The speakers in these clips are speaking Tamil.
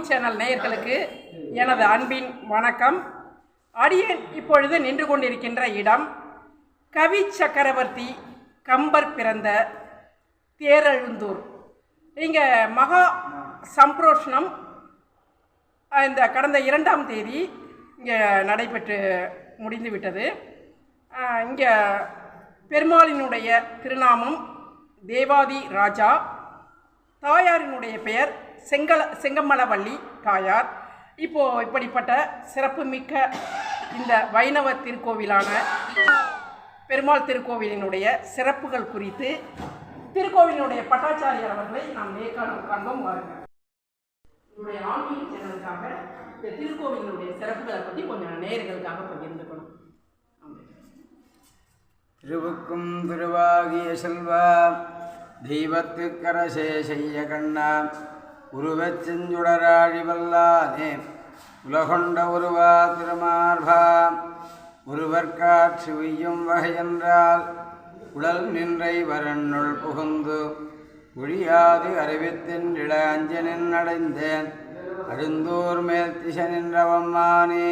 ஆன்மீன் சேனல் நேயர்களுக்கு எனது அன்பின் வணக்கம். அடியேன் இப்பொழுது நின்று கொண்டிருக்கின்ற இடம் கவி சக்கரவர்த்தி கம்பர் பிறந்த தேரெழுந்தூர். இங்கே மகா சம்ப்ரோஷனம் இந்த கடந்த இரண்டாம் தேதி இங்கே நடைபெற்று முடிந்துவிட்டது இங்கே பெருமாளினுடைய திருநாமம் தேவாதி ராஜா தாயாரினுடைய பெயர் செங்கல செங்கமலவள்ளி தாயார். இப்போ இப்படிப்பட்ட சிறப்புமிக்க இந்த வைணவ திருக்கோவிலான பெருமாள் திருக்கோவிலினுடைய சிறப்புகள் குறித்து திருக்கோவிலினுடைய பட்டாச்சாரியார் அவர்களை நாம் நேர்காணல் காண்போம். வாருங்கள். உங்களுடைய ஆன்மீக சேனலுக்காக இந்த திருக்கோவிலினுடைய சிறப்புகளை பற்றி கொஞ்சம் நேயர்களுக்காக பகிர்ந்துக்கணும். திருவுக்கும் திருவாகிய செல்வா தெய்வத்துக்கரசே செய்ய கண்ணா உருவச் செஞ்சுடராழி வல்லானே உலகொண்ட உருவா திருமார்பா. ஒருவர்காட்சி உய்யும் வகையென்றால் உடல் நின்றை வரண்ணுள் புகுந்து ஒழியாது அறிவித்தின் இள அஞ்சனின் அடைந்தேன் அழுந்தூர் மேல் திசை நின்றவம்மானே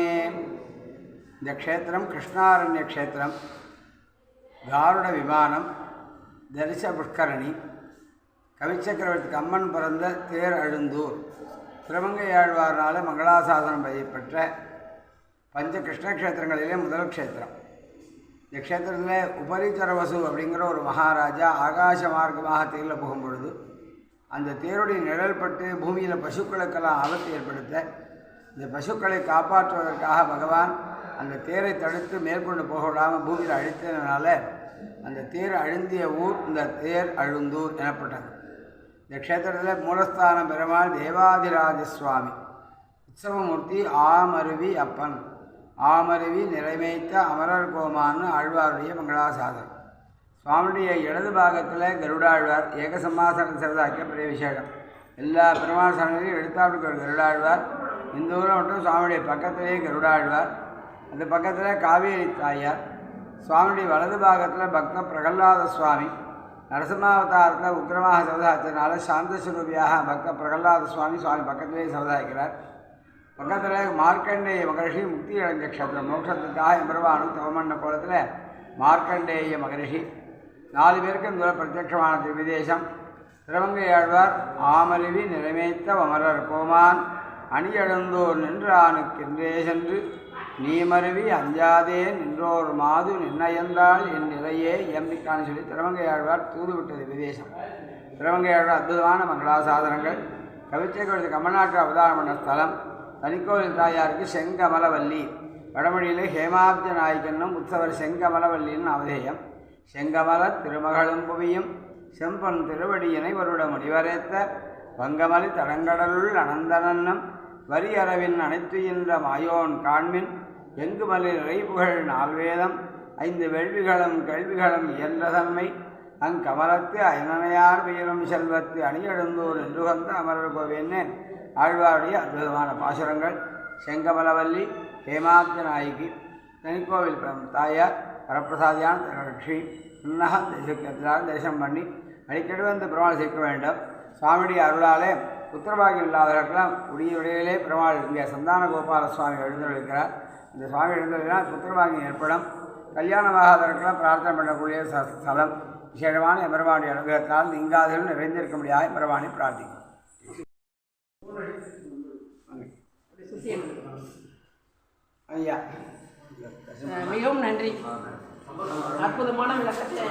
இந்த க்ஷேத்திரம் கிருஷ்ணாரண்ய க்ஷேத்திரம். காருட விமானம் தரிச புஷ்கரணி கவிச்சக்கரவர்த்தி கம்மன் பிறந்த தேர் அழுந்தூர். திருமங்கையாழ்வார்னால மங்களாசாசனம் பெற்ற பஞ்ச கிருஷ்ணக்ஷேத்திரங்களிலே முதல் க்ஷேத்திரம். இந்த க்ஷேத்திரத்தில் உபரிச்சரவசு அப்படிங்கிற ஒரு மகாராஜா ஆகாச மார்க்கமாக தேரில் போகும் பொழுது அந்த தேருடைய நிழல் பட்டு பூமியில் பசுக்களுக்கெல்லாம் ஆபத்து ஏற்படுத்த இந்த பசுக்களை காப்பாற்றுவதற்காக பகவான் அந்த தேரை தடுத்து மேற்கொண்டு போக விடாமல் பூமியில் அழித்ததுனால அந்த தேர் அழுந்திய ஊர் இந்த தேர் அழுந்தூர் எனப்பட்டது. இந்த க்ஷேத்திரத்தில் மூலஸ்தானம் பெருமாள் தேவாதிராஜ சுவாமி உற்சவமூர்த்தி ஆமருவி அப்பன். ஆமருவி நிறைமைத்த அமரர் கோமான்னு ஆழ்வாருடைய மங்களாசாதனம் சுவாமியுடைய இடது பாகத்தில் கருடாழ்வார் ஏகசம்மாசனம் சிறதாக்கிய பெரிய விசேஷம். எல்லா பெருமாள் சன்னதியும் எடுத்தாப்புக்கு ஒரு கருடாழ்வார் இந்த ஊரில் மட்டும் சுவாமியுடைய பக்கத்திலேயே கருடாழ்வார் அந்த பக்கத்தில் காவேரி தாயார் சுவாமியுடைய வலது பாகத்தில் பக்த பிரகல்லாத சுவாமி நரசிம்மாவதாரத்தில் உக்கிரமாக சவதாச்சனால சாந்த சுரூபியாக பக்த பிரகலாத சுவாமி சுவாமி பக்கத்திலேயே சவதாக்கிறார் பக்கத்தில் மார்க்கண்டேய மகரிஷி முக்தி அடைஞ்ச க்ஷேத்திரம் மோட்சத்துக்காக எம்பெருமானும் தவமண்ண கோலத்தில் மார்க்கண்டேய மகரிஷி. நாலு பேருக்கு இந்த பிரத்யட்சமான திருவிதேசம். திருவங்கையாழ்வார் ஆமருவி நிறைமேத்த அமரர் கோமான் அணியழுந்தோர் நின்றானுக்கென்றே சென்று நீ மருவி அஞ்சாதே நின்றோர் மாது நிர்ணயந்தால் என் நிலையே எம்பிக்கான்னு சொல்லி திருவங்கையாழ்வார் தூது விட்டது விதேசம் திருவங்கையாழ்வார் அற்புதமான மங்களாசாதனங்கள். கவிச்சேகரத்து கமல்நாட்டு அவதாரம் பண்ண ஸ்தலம். தனிக்கோவில் தாயாருக்கு செங்கமலவல்லி. வடமொழியிலே ஹேமாப்ஜ நாயக்கன்னும் உற்சவர் செங்கமலவல்லின்னு அவதேயம். செங்கமல திருமகளும் புவியும். செம்பன் திருவடியினை வருட முடிவரைத்த வங்கமலி தடங்கடலுள் அனந்தனன்னம். வரி அனைத்து என்ற மாயோன் காண்மின். எங்குமலி நிறைபுகழ் நால்வேதம் ஐந்து வேள்விகளும் கேள்விகளும் இயன்ற தன்மை. அங்கமலத்து ஐநனையார் பெயரும் செல்வத்து அணியெழுந்தோர் என்று வந்த அமரர் கோவின்னு ஆழ்வாருடைய அற்புதமான பாசுரங்கள். செங்கமலவல்லி ஹேமாப்த நாயகி தனிக்கோவில் தாயார் வரப்பிரசாதியான லட்சுமி உன்னக எல்லாரும் தரிசனம் பண்ணி அடிக்கடி வந்து பெருமாள் சேர்க்க வேண்டும். சுவாமியுடைய அருளாலே புத்திரபாகியம் இல்லாதவர்களுக்கெல்லாம் உடைய உடையிலே பெருமாள் இங்கே சந்தான கோபால சுவாமி எழுந்திருக்கிறார் இந்த சுவாமி எழுந்திருக்கிறார் புத்திரபாகியம் ஏற்படும். கல்யாணமாகாதவர்களுக்கெல்லாம் பிரார்த்தனை பண்ணக்கூடிய ச- ஸ்தலம் விசேஷமான எம்பெருமானுடைய அனுகிரகத்தினால் நீங்காதவர்கள் நிறைந்திருக்க முடியாத. பெருமானை பிரார்த்திக்கும். ஐயா. மிகவும் நன்றி. அற்புதமான விளக்கத்தை.